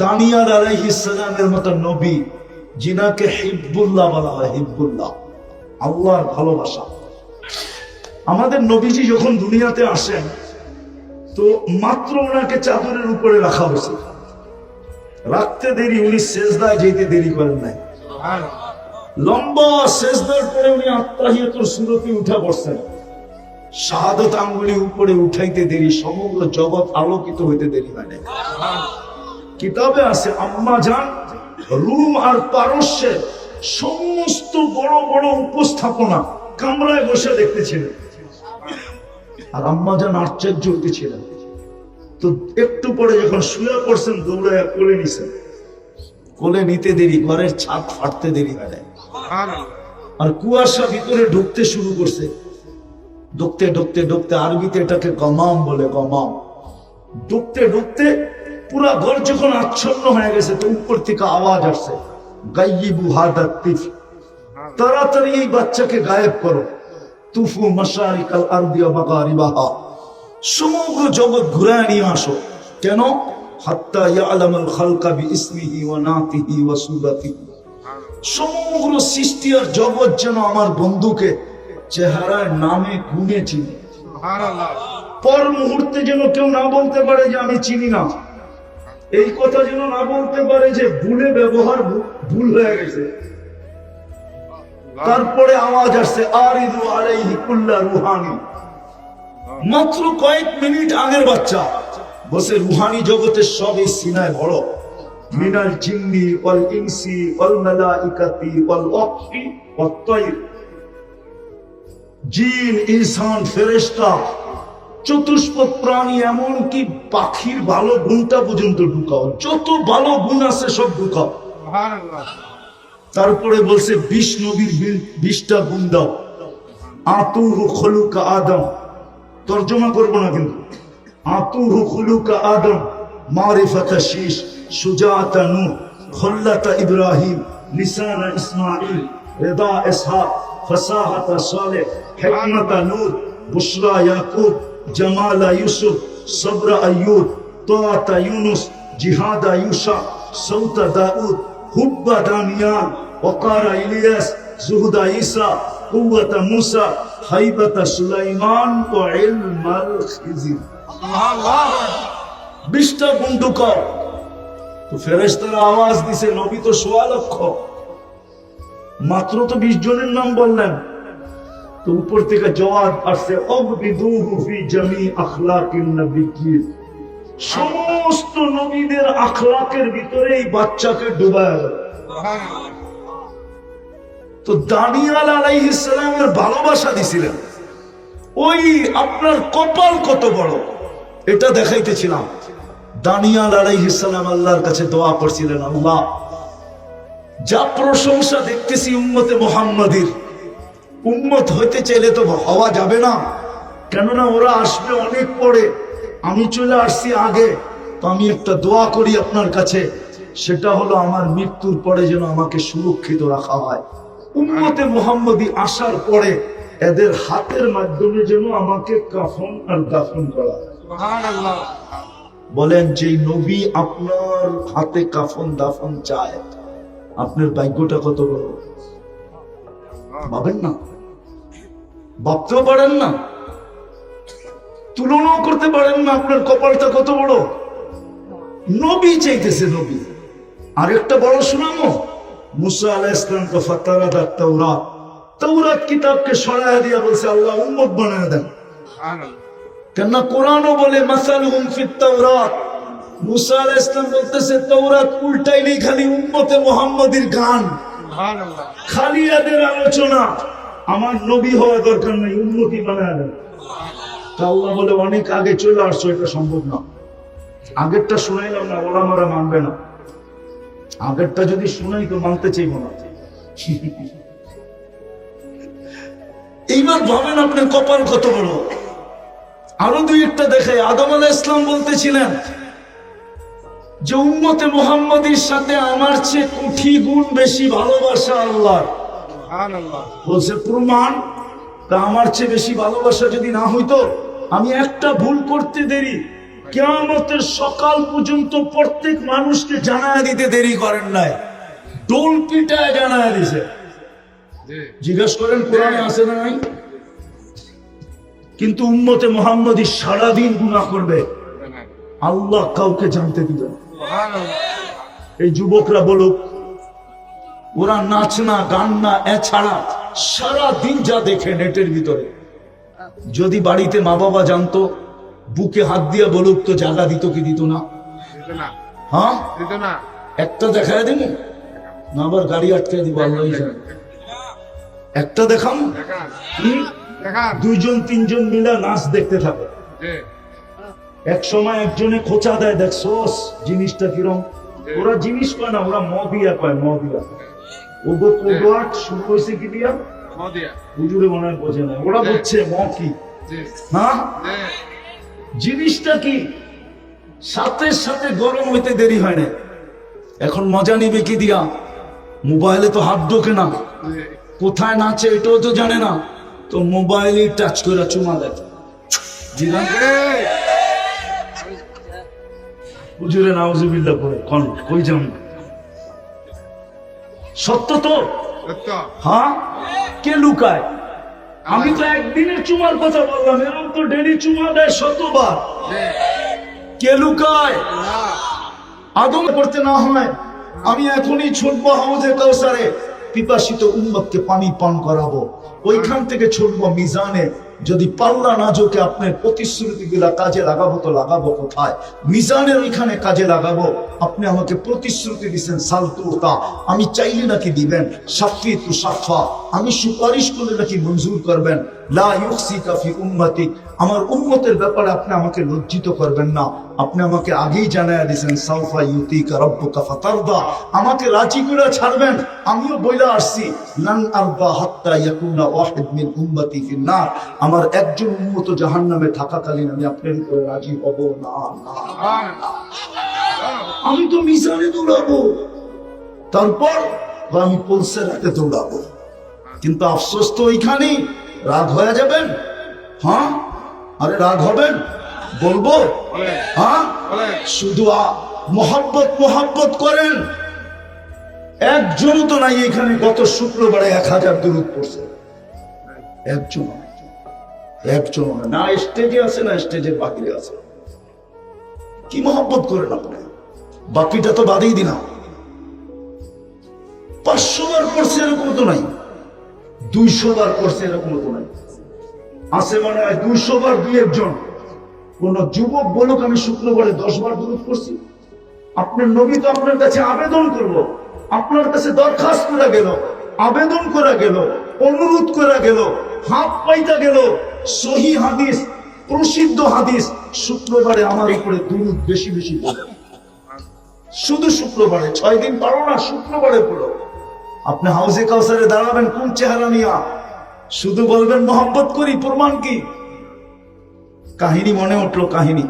দানিয়াল আলাইহিসসালামের মতো নবী, যিনাকে হিব্বুল্লাহ বলা হয় হিব্বুল্লাহ, আল্লাহর ভালোবাসা। আমাদের নবীজি যখন দুনিয়াতে আসেন, তো মাত্র ওনাকে চাদরের উপরে রাখা হয়েছে। রাখতে দেরি, উনি শেষদায় যেতে দেরি করেন নাই। লম্বা শেষদার পরে উনি আত্মাহিয়তর সুরতে উঠা পড়ছেন শাহাদত আঙ্গুলি উপরে উঠাইতে দেরি, সমগ্র জগৎ আলোকিত হইতে দেরি হয় নাই। কিতাবে আছে, আম্মা যান রুম আর পারস্যের সমস্ত বড় বড় উপস্থাপনা কামরায় বসে দেখতেছিলেন। আর আম্মা যান আশ্চর্য হইতেছিলেন। তো একটু পরে যখন শুয়ে পড়ছেন দৌড়ায় কোলে নিছেন। কোলে নিতে দেরি, ঘরের ছাদ ফাটতে দেরি আর কুয়াশা ভিতরে ঢুকতে শুরু করছে। ঢুকতে ঢুকতে ঢুকতে আরবিতে এটাকে গমাম বলে, গমাম। ঢুকতে ঢুকতে পুরা ঘর যখন আচ্ছন্ন হয়ে গেছে তো উপর থেকে আওয়াজ আসছে গাইবু হাদা তিফ। তাড়াতাড়ি এই বাচ্চাকে গায়েব করো। তুফু মাশারিকাল আরদিয়া মাগারিবাহা। সমগ্র জগৎ ঘুরায় নিয়ে আসো। কেন? হাত্তা ইয়ালামাল খালকা বিইসমিহি ওয়া নাতিহি ওয়া সুরাতিহি সমগ্র সৃষ্টি আর জগৎ যেন আমার বন্ধুকে চেহারার নামে গুনে চিনি। পর মুহূর্তে যেন কেউ না বলতে পারে যে আমি চিনি না। এই কথা যেন না বলতে পারে যে ভুলে ব্যবহার ভুল হয়ে গেছে। তারপরে আওয়াজ আসছে আর ইদু আলাইহি কুল্লা রুহানি। মাত্র কয়েক মিনিট আগের বাচ্চা। বসে রুহানি জগতের সব এই সিনায় বড়। মিনাল জিন্নি ওয়াল ইনসি ওয়াল মালাইকাতি ওয়াল ওয়াকফি ওয়াত তাইর জিন, ইনসান, ফেরেশতা চতুষ্পদ প্রাণী এমনকি পাখির ভালো গুণটা পর্যন্ত ঢুকাও। যত ভালো গুণ আছে সব ঢুকাও। তারপরে বলছে বিশ নবীর বিশটা গুণ দাও। আতুহু খলুকা আদম। তর্জমা করব না কিন্তু। আতুহু খলুকা আদম মারিফাতা শীষ সুজাতা নূহ খল্লাতা ইব্রাহিম লিসানা ইসমাইল রেদা ইসহাক ফসাহাতা সালেহ হিকমাতা নূর বুশরা ইয়াকুব জামালা ইউসুফ সবরা আইয়ুব তোয়াতা ইউনুস জিহাদা ইউসা সৌতা দাউদ হুব্বা দানিয়াল ওকারা ইলিয়াস জুহুদা ঈসা কুওয়াতা মুসা হাইবাতা সুলাইমান ও ইলমাল খিজির বিশটা বন্ধুকর তো ফেরেশতারা আওয়াজ দিছে নবী তো সোয়া লক্ষ। মাত্র তো বিশ জনের নাম বললেন। তো উপর থেকে জবাব আসছে সমস্ত নবীদের আখলাকের ভিতরে এই বাচ্চাকে ডুবায় তো দানিয়াল আলাইহিস সালামের ভালোবাসা দিছিলেন। ওই আপনার কপাল কত বড়? এটা দেখাইতেছিলাম। দানিয়াল আলাইহিস সালাম আল্লাহর কাছে দোয়া করছিলেন, আল্লাহ, যা প্রশংসা দেখতেছি উম্মতে মোহাম্মদীর উম্মত হইতে চাইলে তো হওয়া যাবে না। কেননা ওরা আসবে অনেক পরে। আমি চলে আসছি আগে। তো আমি একটা দোয়া করি আপনার কাছে। সেটা হলো আমার মৃত্যুর পরে যেন আমাকে সুরক্ষিত রাখা হয়। উম্মতে মোহাম্মদী আসার পরে এদের হাতের মাধ্যমে যেন আমাকে কাফন আর দাফন করা হয়। বলেন যে নবী আপনার হাতে কাফন দাফন চায় আপনার ভাগ্যটা কত বড়? ভাবেন না? ভাবতেও পারেন না। তুলনাও করতে পারেন না আপনার কপালটা কত বড়। নবী চাইতেছে নবী। আরেকটা বড় শোনামো মুসা আলাহ ইসলামকে তাওরাত। কিতাবকে সরায় দিয়া বলছে আল্লাহ উম্মত বানায় দেন। কেননা কোরআনও বলে তাওরাত। মুসা আলাইহিস সালাম বলতেছে উল্টাইলেই খালি উম্মতে মুহাম্মাদির গান। খালি এদের আলোচনা। আমার নবী হওয়া দরকার নাই, উন্নতি বানায় তা আল্লাহ বলে, অনেক আগে চলে আসছো, এটা সম্ভব না। আগেরটা শুনাইলাম না ওরা মারা মানবে না। আগেরটা যদি শুনাই তো মানতে চাইব না। এইবার ভাবেন আপনার কপাল কত বড়? আরও দুই একটা দেখে আদম আলাহ ইসলাম বলতেছিলেন যে, উম্মতে মোহাম্মদের সাথে আমার চেয়ে কোটি গুণ বেশি ভালোবাসা আল্লাহ বলছে প্রমাণ তা আমার চেয়ে বেশি ভালোবাসা যদি না হইতো আমি একটা ভুল করতে দেরি। কেয়ামতের সকাল পর্যন্ত প্রত্যেক মানুষকে জানায় দিতে দেরি করেন নাই। ডোল পিটায় জানায় দিছে। জিজ্ঞেস করেন কোরআনে আছে না নাই? কিন্তু উম্মতে মোহাম্মদী সারাদিন গুনাহ করবে। আল্লাহ কাউকে জানতে দিবে এই যুবকরা বলুক ওরা নাচ না গান না এছাড়া সারা দিন যা দেখে নেটের ভিতরে। যদি বাড়িতে মা বাবা জানতো বুকে হাত দিয়ে বলুক তো জায়গা দিত কি দিত না? হ্যাঁ? একটা দেখায় দিন। না আবার গাড়ি আটকে দিব আল্লাহ একটা দেখাম দুইজন তিনজন মিলে নাচ দেখতে থাকে। এক সময় একজনে খোঁচা দেয় দেখছোস জিনিসটা কিরম? ওরা জিনিস কয় না ওরা ম দিয়া কয় ম দিয়া ওগো কোডোয়াট শুরু হয়েছে কি দিয়া? মদিয়া। হুজুরে মনে হয় বোঝে না। ওরা বুঝছে ম কি? হ্যাঁ জিনিসটা কি? সাথে সাথে গরম হইতে দেরি হয় না। এখন মজা নিবে কি দিয়া? মোবাইলে তো হাত ঢোকে না। কোথায় নাচে এটাও তো জানে না। তো মোবাইলে টাচ করে চুমা দেয়। হুজুরে নাউজুবিল্লাহ করে কোন কই যান? সত্য তো? হ্যাঁ? কে লুকায়? আমি তো একদিনের চুমার কথা বললাম এরকম তো ডেলি চুমা দেয় শতবার। কে লুকায়? আদম করতে না হয় আমি এখনই ছুটবো হাউজে কাউসারে পিপাসিত উম্মতকে পানি পান করাবো। ওইখান থেকে ছুটবো মিজানে যদি পাল্লা না জোকে আপনার প্রতিশ্রুতি গুলা কাজে লাগাবো তো লাগাবো কোথায়? মিজানের ওইখানে কাজে লাগাবো। আপনি আমাকে প্রতিশ্রুতি দিচ্ছেন সালতুতা আমি চাইলে নাকি দিবেন সাফি তু সাফা আমি সুপারিশ করলে নাকি মঞ্জুর করবেন? আমার উম্মতের ব্যাপারে আপনি আমাকে লজ্জিত করবেন না। আপনি আমাকে আগেই জানায় দিয়েছেন, সাউফা ইউতিকা রব্বুকা ফাতারদা। আমাকে রাজি করে ছাড়বেন, আমিও বইলা আসছি। আমার একজন উম্মত জাহান্নামে থাকাকালীন আমি আপনার উপরে রাজি হব না না আমি তো মিজানে দৌড়াবো। তারপর আমি পলসে রাতে দৌড়াবো। কিন্তু আফসোস তো ওইখানেই। রাগ হয়ে যাবেন? হ্যাঁ? আরে রাগ হবেন? বলব? হ্যাঁ? শুধু মোহাব্বত মোহাব্বত করেন। একজন তো নাই এখানে, গত শুক্রবারে এক হাজার দূরত পড়ছে। একজন একজন না স্টেজে আছে, না স্টেজের বাকিরে আছে। কি মোহাব্বত করেন আপনি? বাকিটা তো বাদেই দিলাম। পাঁচশো বার করছে এরকম তো নাই। দুইশো বার করছে এরকম তো নাই আছে মনে হয় দুইশো বার দুই একজন। কোন যুবক বলুক, আমি শুক্রবারে দশ বার দূরত করছি আপনার নবী তো আপনার কাছে আবেদন করব আপনার কাছে দরখাস্ত করা গেল, আবেদন করা গেল, অনুরোধ করা গেল, হাত পাইতা গেল। সহি হাদিস, প্রসিদ্ধ হাদিস, শুক্রবারে আমার উপরে দুরুদ বেশি বেশি শুধু শুক্রবারে, ছয় দিন পারো না, শুক্রবারে পড়ো। আপনি হাউসে কাউসারে দাঁড়াবেন, কোন চেহারা নিয়া? শুধু বলবেন মোহাম্মত করি, প্রমাণ কি? কাহিনী মনে উঠল, কাহিনী।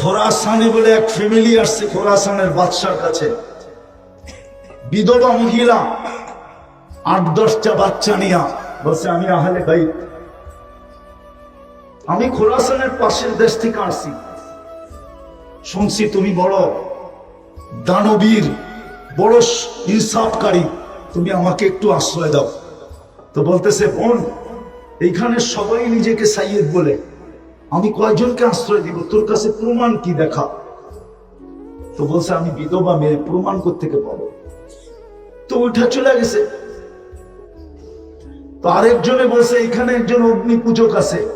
খোরাসানে বলে এক ফ্যামিলি আসছে, খোরাসানের বাদশার কাছে। বিধবা মহিলা, আট, দশটা বাচ্চা নিয়া। বলছে, আমি আহলে গাই আমি খোরাসানের পাশের দেশ থেকে আসছি। শুনছি তুমি বড় দানবীর বড় ইনসাফকারী, তুমি আমাকে একটু আশ্রয় দাও। তো বলতেছে, বোন, এইখানে সবাই নিজেকে সাইয়েদ বলে। আমি কয়জনকে আশ্রয় দিব? তোর কাছে প্রমাণ কি দেখা? তো বলছে, আমি বিধবা মেয়ে, প্রমাণ করতে পাবো? তো উঠা চলে গেছে। তো আরেকজনে বলছে এখানে একজন অগ্নি পূজক আছে।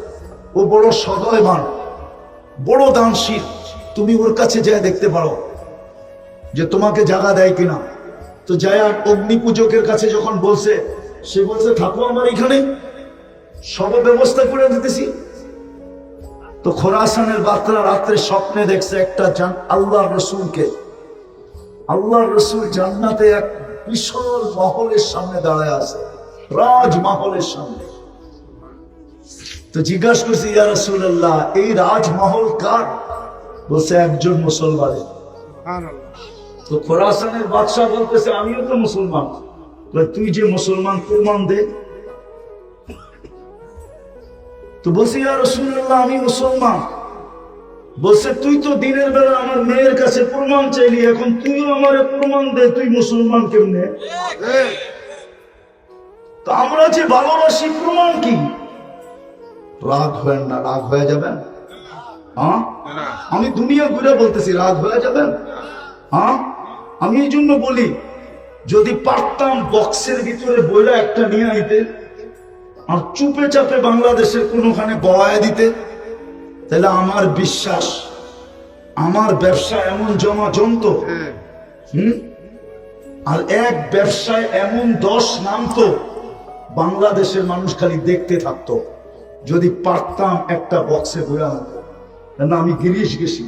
ও বড় সদয়বান, বড় দানশীল। তুমি ওর কাছে যায় দেখতে পারো। যে তোমাকে জায়গা দেয় কিনা। তো জায়া অগ্নি পূজকের কাছে যখন বলছে, সে বলছে থাকো আমার এখানে সব ব্যবস্থা করে দিতেছি। তো খোরাসানের বার্তা রাত্রে স্বপ্নে দেখছে একটা আল্লাহ রসুলকে। আল্লাহ রসুল জান্নাতে এক বিশাল মহলের সামনে দাঁড়ায় আছে রাজ মহলের সামনে। তো জিজ্ঞাসা করছি, ইয়া রসুল্লাহ এই রাজমহল কার? বলছে, একজন মুসলমানের। তো খোরাসানের বাদশাহ বলতেছে, আমিও তো মুসলমান। তুই যে মুসলমান, প্রমাণ দে। তো বলছি, ইয়া রসুল্লাহ আমি মুসলমান। বলছে, তুই তো দিনের বেলা আমার মেয়ের কাছে প্রমাণ চাইলি, এখন তুইও আমার প্রমাণ দে, তুই মুসলমান কেমনে? তো আমরা যে ভালোবাসি, প্রমাণ কি? রাগ হয় না, রাগ হয়ে যাবেন আমি দুনিয়া ঘুরে বলতেছি, রাগ হয়ে যাবেন হ্যাঁ আমি এই জন্য বলি যদি পারতাম বক্সের ভিতরে বইলা একটা নিয়ে আইতে আর চুপে চাপে বাংলাদেশের কোনোখানে বয়ায় দিতে তাহলে আমার বিশ্বাস আমার ব্যবসা এমন জমা জমতো হুম? আর এক ব্যবসায় এমন দশ নামতো বাংলাদেশের মানুষ খালি দেখতে থাকতো যদি পারতাম একটা বক্সে বইয়া হতো না আমি গিরিশ গেছি।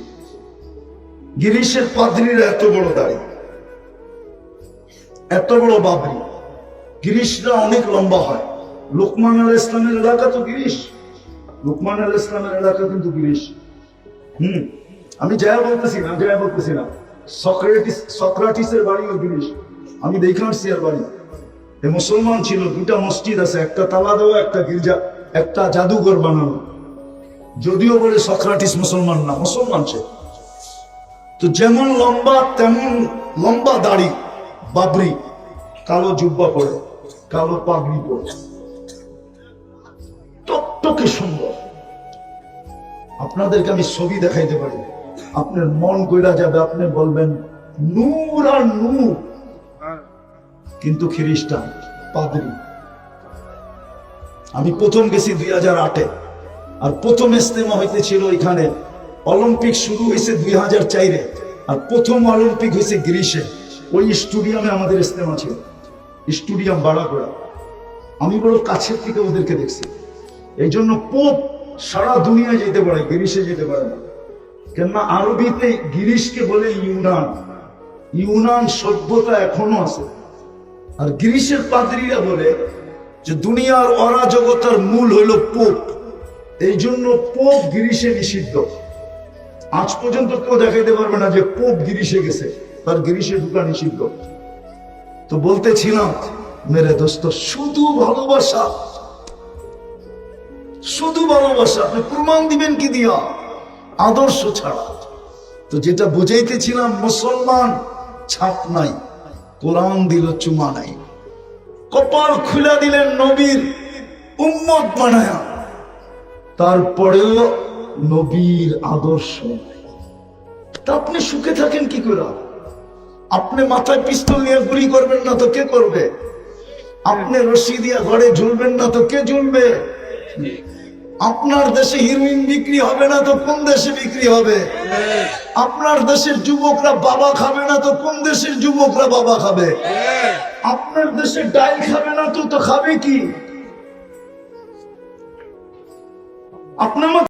গিরিশের পাদ্রিরা এত বড় দাড়ি। এত বড় বাবরি। গিরিশরা অনেক লম্বা হয়। লোকমান আল ইসলামের এলাকা তো গিরিশ। লোকমান আল ইসলামের এলাকা কিন্তু গিরিশ। হুম, আমি জয়া বলতেছি না জয়া বলতেছি না। সক্রেটিস, সক্রাটিসের বাড়িও গিরিশ। আমি দেখে আসছি আর বাড়ি। এ মুসলমান ছিল, দুটা মসজিদ আছে, একটা তালা দেওয়া, একটা গির্জা, একটা জাদুঘর বানানো। যদিও বলে সক্রাটিস মুসলমান না, মুসলমান সে। তো যেমন লম্বা, তেমন লম্বা দাড়ি। বাবরি, কালো জুব্বা পরে, কালো পাগড়ি পরে। টকটকে সুন্দর। আপনাদেরকে আমি ছবি দেখাইতে পারি। আপনার মন কইরা যাবে, আপনি বলবেন, নূর আর নূর। কিন্তু খ্রিস্টান পাদ্রি আমি প্রথম গেছি দুই হাজার আটে। আর প্রথম ইস্তেমা হইতেছিল এখানে অলিম্পিক শুরু হয়েছে দুই হাজার চাইরে। আর প্রথম অলিম্পিক হয়েছে গ্রীষে ওই স্টুডিয়ামে আমাদের ইস্তেমা ছিল। স্টুডিয়াম ভাড়া আমি বড় কাছের থেকে ওদেরকে দেখছি। এই জন্য পোপ সারা দুনিয়ায় যেতে পারে গ্রীষে যেতে পারে না। কেননা আরবিতে গিরিশকে বলে ইউনান। ইউনান সভ্যতা এখনও আছে। আর গ্রিসের পাদ্রীরা বলে যে দুনিয়ার অরাজকতার মূল হইল পোপ। এই জন্য পোপ গিরিশে নিষিদ্ধ। আজ পর্যন্ত কেউ দেখাইতে পারবে না যে পোপ গিরিশে গেছে। তার গিরিশে ঢুকা নিষিদ্ধ। তো বলতেছিলাম, মেরে দোস্ত, শুধু ভালোবাসা। শুধু ভালোবাসা। আপনি প্রমাণ দিবেন কি দিয়া? আদর্শ ছাড়া। তো যেটা বুঝাইতেছিলাম, মুসলমান ছাপ নাই, কোরআন দিল চুমা নাই। কপাল খুলে দিলেন নবীর উম্মত বানায়া। তারপরেও নবীর আদর্শ তা আপনি সুখে থাকেন কি করে আপনি মাথায় পিস্তল নিয়ে গুলি করবেন না তো কে করবে? আপনি রশি দিয়ে ঘরে ঝুলবেন না তো কে ঝুলবে? আপনার দেশে হিরোইন বিক্রি হবে না তো কোন দেশে বিক্রি হবে? আপনার দেশের যুবকরা বাবা খাবে না তো কোন দেশের যুবকরা বাবা খাবে? আপনার দেশে ডাল খাবে না তো তো খাবে কি? আপনার